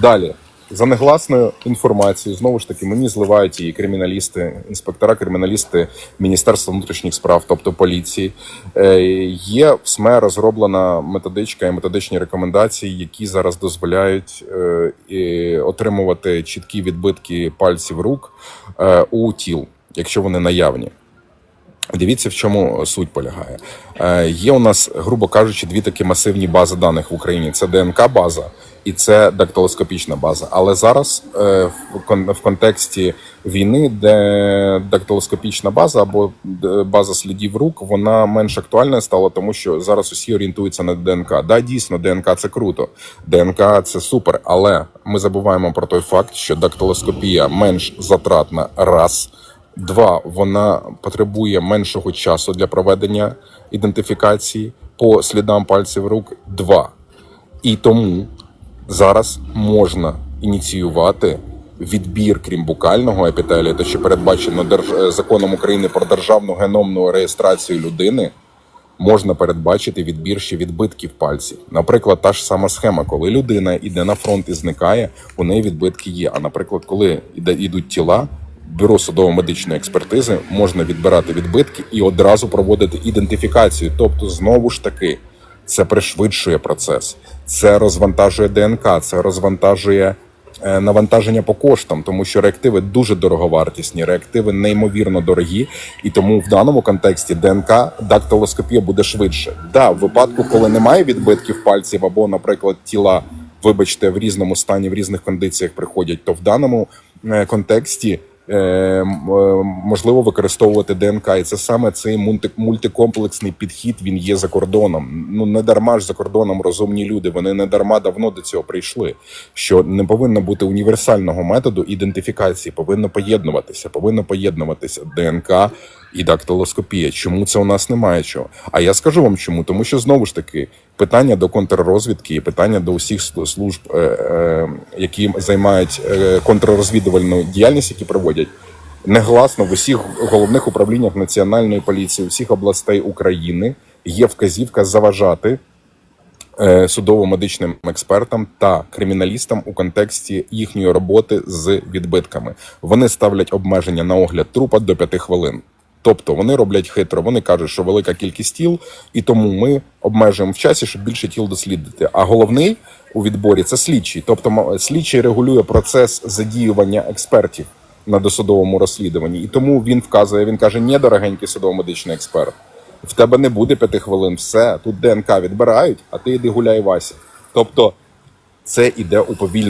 Далі. За негласною інформацією, знову ж таки, мені зливають її криміналісти, інспектора, криміналісти Міністерства внутрішніх справ, тобто поліції. Е, Є в СМЕ розроблена методичка і методичні рекомендації, які зараз дозволяють е, отримувати чіткі відбитки пальців рук е, у тіл, якщо вони наявні. Дивіться, в чому суть полягає. Е, є у нас, грубо кажучи, дві такі масивні бази даних в Україні: це ДНК база і це дактилоскопічна база. Але зараз е, в, в контексті війни, де дактилоскопічна база або е, база слідів рук, вона менш актуальна стала, тому що зараз усі орієнтуються на ДНК. Да, дійсно, ДНК це круто, ДНК це супер, але ми забуваємо про той факт, що дактилоскопія менш затратна раз. Два, вона потребує меншого часу для проведення ідентифікації по слідам пальців рук. Два. І тому зараз можна ініціювати відбір, крім букального епітелію, те, що передбачено держ... е, законом України про державну геномну реєстрацію людини. Можна передбачити відбір ще відбитків пальців. Наприклад, та ж сама схема, коли людина йде на фронт і зникає, у неї відбитки є. А наприклад, коли йдуть тіла, бюро судово-медичної експертизи можна відбирати відбитки і одразу проводити ідентифікацію. Тобто, знову ж таки, це пришвидшує процес, це розвантажує ДНК, це розвантажує е, навантаження по коштам, тому що реактиви дуже дороговартісні, реактиви неймовірно дорогі, і тому в даному контексті ДНК дактилоскопія буде швидше. Да, в випадку, коли немає відбитків пальців, або, наприклад, тіла, вибачте, в різному стані, в різних кондиціях приходять, то в даному е, контексті. Е, е, Можливо використовувати ДНК, і це саме цей мульти- мультикомплексний підхід. Він є за кордоном. Ну не дарма ж за кордоном розумні люди. Вони не дарма давно до цього прийшли. Що не повинно бути універсального методу ідентифікації, повинно поєднуватися, повинно поєднуватися ДНК і дактилоскопія. Чому це у нас немає чого? А я скажу вам чому, тому що знову ж таки питання до контррозвідки і питання до усіх служб, е, які займають контррозвідувальну діяльність, які проводять. Негласно в усіх головних управліннях національної поліції, усіх областей України є вказівка заважати е, судово-медичним експертам та криміналістам у контексті їхньої роботи з відбитками. Вони ставлять обмеження на огляд трупа до 5 хвилин. Тобто вони роблять хитро, вони кажуть, що велика кількість тіл, і тому ми обмежуємо в часі, щоб більше тіл дослідити. А головний у відборі це слідчий. Тобто слідчий регулює процес задіювання експертів на досудовому розслідуванні. І тому він вказує, він каже: ні, дорогенький судово-медичний експерт, в тебе не буде п'яти хвилин, все, тут ДНК відбирають, а ти йди гуляй Вася. Тобто це іде уповільнення.